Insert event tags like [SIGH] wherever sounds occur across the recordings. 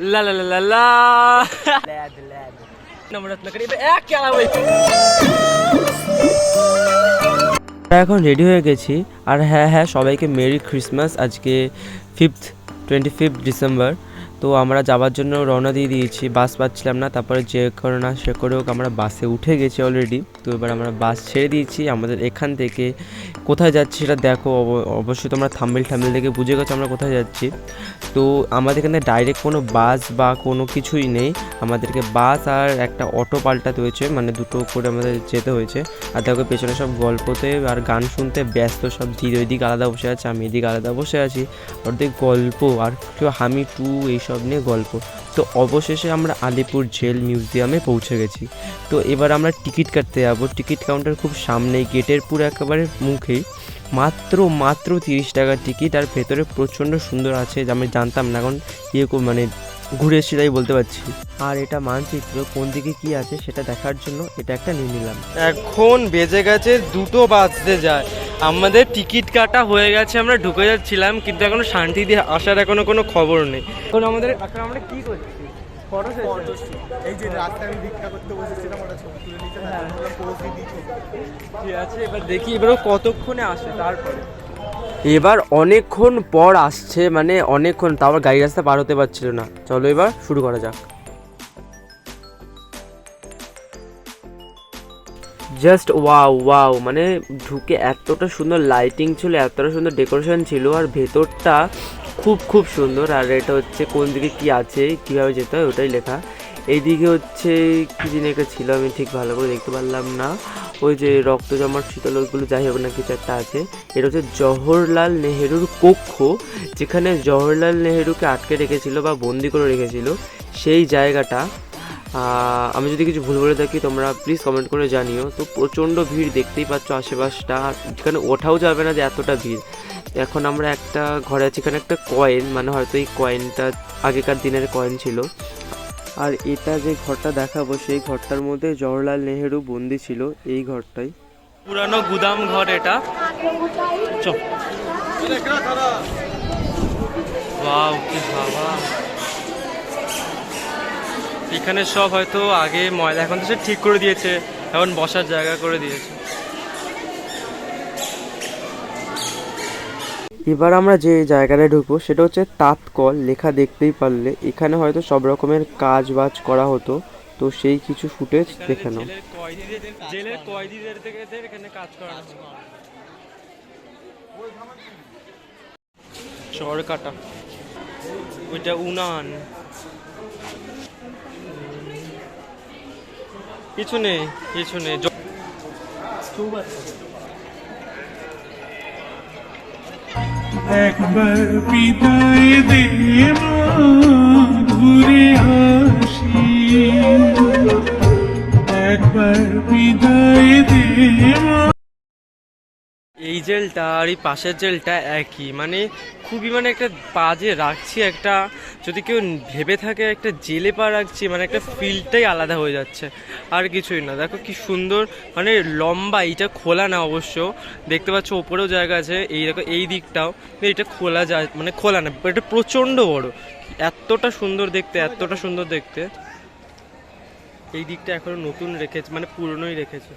لا لا لا لا لا এখন রেডি হয়ে গেছি। আর হ্যাঁ হ্যাঁ সবাইকে মেরি ক্রিসমাস আজকে ফিফথ টোয়েন্টি ফিফথ ডিসেম্বর তো আমরা যাওয়ার জন্য রওনা দিয়ে দিয়েছি, বাস পাচ্ছিলাম না, তারপরে যে করে না সে করে হোক আমরা বাসে উঠে গেছি অলরেডি তো এবার আমরা বাস ছেড়ে দিয়েছি, আমাদের এখান থেকে কোথায় যাচ্ছি সেটা দেখো, অব- অবশ্যই তোমরা থাম্বেল ঠাম্বেল দেখে বুঝে গেছো আমরা কোথায় যাচ্ছি। তো আমাদের এখানে ডাইরেক্ট কোনো বাস বা কোনো কিছুই নেই, আমাদেরকে বাস আর একটা অটো পাল্টাতে হয়েছে মানে দুটো করে আমাদের যেতে হয়েছে। আর দেখো পেছনে সব গল্পতে আর গান শুনতে ব্যস্ত, সব দিদি ওইদিকে আলাদা বসে আছে, আমি এদিকে আলাদা বসে আছি। অর্ধেক গল্প, আর কেউ হামি টু এইসব নিয়ে গল্প। তো অবশেষে আমরা আলিপুর জেল মিউজিয়ামে পৌঁছে গেছি। তো এবার আমরা টিকিট কাটতে যাব। টিকিট কাউন্টার খুব সামনেই, গেটের পুরো একেবারে মুখেই। মাত্র মাত্র তিরিশ টাকার টিকিট, আর ভেতরে প্রচণ্ড সুন্দর আছে, যা আমি জানতাম না। এখন ইয়ে মানে ঘুরে এসেছি তাই বলতে পারছি। আর এটা মানচিত্র, কোন দিকে কি আছে সেটা দেখার জন্য এটা একটা নিয়ে নিলাম। এখন বেজে গেছে দুটো বাজতে যায়। আমাদের টিকিট কাটা হয়ে গেছে আমরা ঢুকে যাচ্ছিলাম কিন্তু এখনও শান্তি দিয়ে আসার এখনও কোনো খবর নেই। এখন আমাদের এখন আমরা কি করছি? এই যে রাস্তায় আমি ভিক্ষা করতে বসেছিলাম ওটা ছবি তুলে নিতে তারপর পোজ দিয়ে ছবি ঠিক আছে? এবার দেখি এবারও কতক্ষণে আসে? তারপরে। এবার অনেকক্ষণ পর আসছে মানে অনেকক্ষণ তারপর গাড়ি রাস্তা পার হতে পারছিল না। চলো এবার শুরু করা যাক। জাস্ট ওয়াও ওয়াও মানে ঢুকে এতটা সুন্দর লাইটিং ছিল, এতটা সুন্দর ডেকোরেশন ছিল আর ভেতরটা খুব খুব সুন্দর। আর এটা হচ্ছে কোন দিকে কি আছে, কীভাবে যেতে হয় ওটাই লেখা। এইদিকে হচ্ছে কি জিনিস একটা ছিল, আমি ঠিক ভালো করে দেখতে পারলাম না। ওই যে রক্ত জমার শীতল ওইগুলো যাই হোক না কিছু একটা আছে। এটা হচ্ছে জওহরলাল নেহেরুর কক্ষ, যেখানে জওহরলাল নেহেরুকে আটকে রেখেছিল বা বন্দি করে রেখেছিল। সেই জায়গাটা আমি যদি কিছু ভুল বলে থাকি তোমরা প্লিজ কমেন্ট করে জানিও। তো প্রচণ্ড ভিড় দেখতেই পাচ্ছ আশেপাশটা। আর যেখানে ওঠাও যাবে না যে এতটা ভিড়। এখন আমরা একটা ঘরে আছি এখানে একটা কয়েন মানে হয়তো এই কয়েনটা আগেকার দিনের কয়েন ছিল। আর এটা যে ঘরটা দেখাবো সেই ঘরটার মধ্যে জওহরলাল নেহেরু বন্দি ছিল এই ঘরটাই। পুরানো গুদাম ঘর এটা। চল। বাবা। এখানে সব হয়তো আগে ময়লা এখন তো সে ঠিক করে দিয়েছে এখন বসার জায়গা করে দিয়েছে। এবার আমরা যে জায়গাটায় ঢুকবো সেটা হচ্ছে তাঁতকল লেখা দেখতেই পারলে। এখানে হয়তো সব রকমের কাজ বাজ করা হতো তো সেই কিছু ফুটেজ দেখে নাও। জেলের কয়েদিদের এখানে কাজ করা চর কাটা। ওইটা উনান। কিছু নেই কিছু নেই। একবার বিদায় দে জেলটা আর এই পাশের জেলটা একই। মানে খুবই মানে একটা বাজে রাখছি একটা, যদি কেউ ভেবে থাকে একটা জেলে পা রাখছি মানে একটা ফিলটাই আলাদা হয়ে যাচ্ছে। আর কিছুই না। দেখো কি সুন্দর মানে লম্বা, এইটা খোলা না অবশ্য। দেখতে পাচ্ছ ওপরেও জায়গা আছে, এই দেখো, এই দিকটাও। এটা খোলা যায় মানে খোলা না, এটা প্রচণ্ড বড়। এতটা সুন্দর দেখতে, এতটা সুন্দর দেখতে। এই দিকটা এখনও নতুন রেখেছে মানে পুরনোই রেখেছে।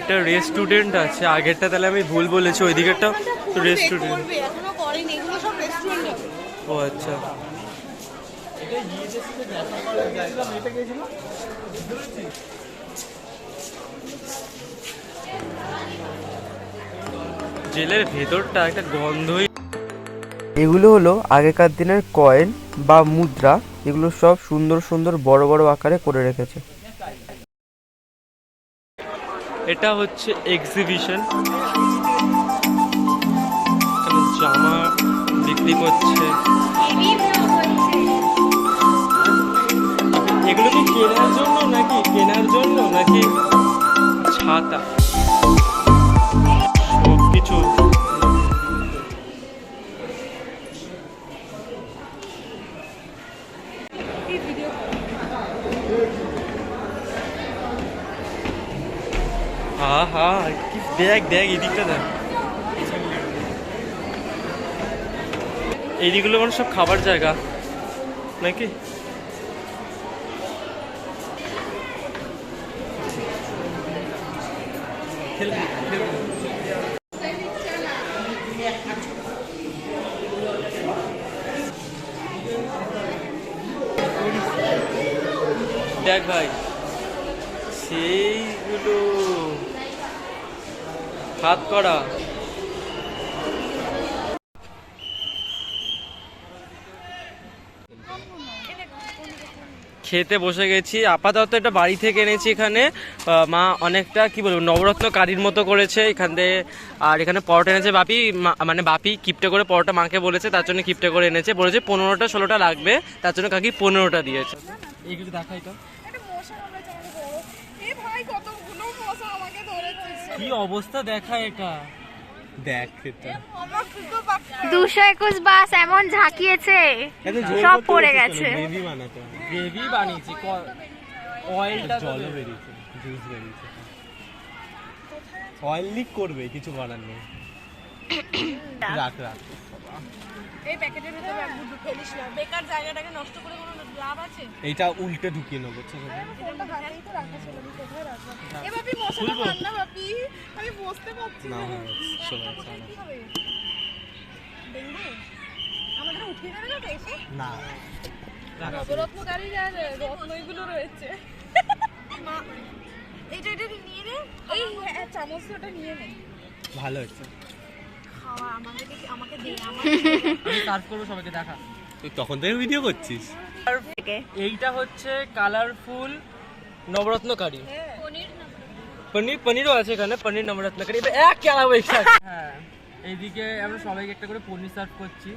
এটা রেস্টুরেন্ট আছে আগেরটা তাহলে আমি ভুল বলেছি ওই দিকেরটা তো রেস্টুরেন্ট করবে এখনও করেনি এগুলো সব রেস্টুরেন্ট ও আচ্ছা। জেলের ভেতরটা একটা গন্ধই এগুলো হলো আগেকার দিনের কয়েন বা মুদ্রা এগুলো সব সুন্দর সুন্দর বড় বড় আকারে করে রেখেছে। এটা হচ্ছে এক্সিবিশন জামা বিক্রি করছে। এগুলো কি কেনার জন্য? হা হা কি দেখ দেখ, এদিকটা দেখ। এইদিকগুলো মানে সব খাবার জায়গা, নাকি? দেখ ভাই, সেই হাত করা। খেতে বসে গেছি। আপাতত এটা বাড়ি থেকে এনেছি এখানে। মা অনেকটা, কি বলব, নবরত্ন কারির মতো করেছে এখান থেকে আর এখানে পরোটা এনেছে বাপি মানে বাপি কিপটে করে পরোটা মাকে বলেছে, তার জন্য কিপটে করে এনেছে। বলেছে পনেরোটা, ষোলোটা লাগবে, তার জন্য কাকি পনেরোটা দিয়েছে। এই কিছু দেখাই তো। কি অবস্থা দেখা এটা? দেখ এটা। দুশো একুশ বাস এমন ঝাঁকিয়েছে সব পড়ে গেছে। গ্রেভি বানাতে গ্রেভি বানিয়েছি অয়েলটা জল বেরিয়েছে জুস বেরিয়েছে। অয়েল লিক করবে কিছু করার নেই। রাখ রাখ। এই প্যাকেটের ভিতরে না বেকার জায়গাটাকে নষ্ট করে কোনো লাভ আছে? এইটা উল্টে ঢুকিয়ে নেব হাতেই তো রাখা ছিল আমি কোথায় রাখব? এ বাপি মশাটা মার না বাপি আমি বসতে পারছি না। না হয়ে গেছে চলে গেছে কি হবে? ডেঙ্গু? আমাদের উঠিয়ে দেবে না এসে না। নবরত্নকারী আর রত্ন এগুলো রয়েছে। মা এটা এটা নিয়ে নে। এই হ্যাঁ, চামচটা নিয়ে নে। ভালো হচ্ছে [LAUGHS] তুই তখন থেকে ভিডিও করছিস? এইটা হচ্ছে কালারফুল নবরত্ন কারি পনির পনির পনিরও আছে এখানে পনির নবরত্ন কারি এক একসাথে [LAUGHS] হ্যাঁ এইদিকে আমরা সবাইকে একটা করে পনির সার্ভ করছি।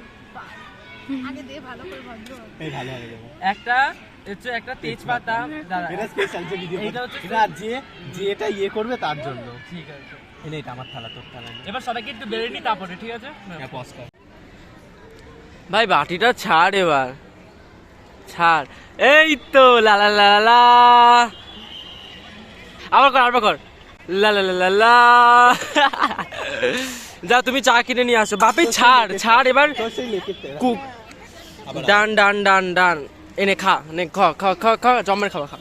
আগে দে ভালো করে ভদ্র এই ভালো হবে একটা হচ্ছে একটা তেজপাতা দাঁড়া। এটা স্পেশাল যে ভিডিও এইটা হচ্ছে এটা যে যে ইয়ে করবে তার জন্য। ঠিক আছে। এনে এটা আমার থালা তোর থালা এবার সবাইকে একটু বেড়ে নি তারপরে ঠিক আছে? হ্যাঁ পজ কর। ভাই বাটিটা ছাড় এবার। ছাড়। এই তো লা লা লা লা। আবার কর আবার কর। লা লা লা লা লা। যা তুমি চা কিনে নিয়ে আসো। বাপি ছাড় ছাড় এবার। কুক ডান ডান ডান ডান। এনে খা নে খ খ খ খ জমের খাবার খা।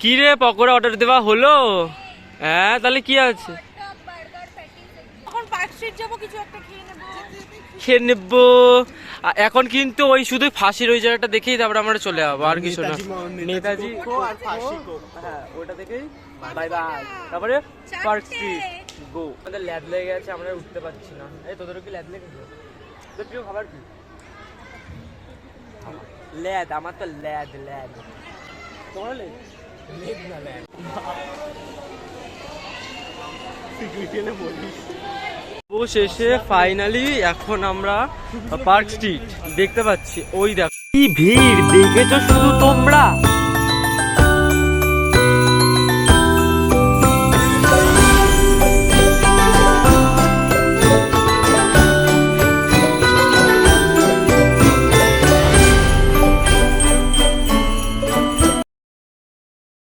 কি রে পকোড়া অর্ডার দেওয়া হলো? হ্যাঁ তাহলে কি আছে? এখন পার্ক স্ট্রিট যাব কিছু একটা খেয়ে নেব। এখন কিন্তু ওই শুধু ফাঁসির ওই জায়গাটা দেখেই তারপরে আমরা চলে যাব আর কিছু না। নেতাজি হ্যাঁ ওটা দেখেই বাই বাই তারপরে পার্ক স্ট্রিট গো। আমাদের ল্যাদ লেগে গেছে আমরা উঠতে পারছি না। এই তোদেরও কি ল্যাদ লেগেছে তোর প্রিয় খাবার কি? ল্যাদ আমার তো ল্যাদ ল্যাদ। তোমার লেদ সিকিউরিটি বলিস ও শেষে ফাইনালি এখন আমরা পার্ক স্ট্রিট দেখতে পাচ্ছি। ওই দেখ। কি ভিড়, দেখেছ শুধু তোমরা?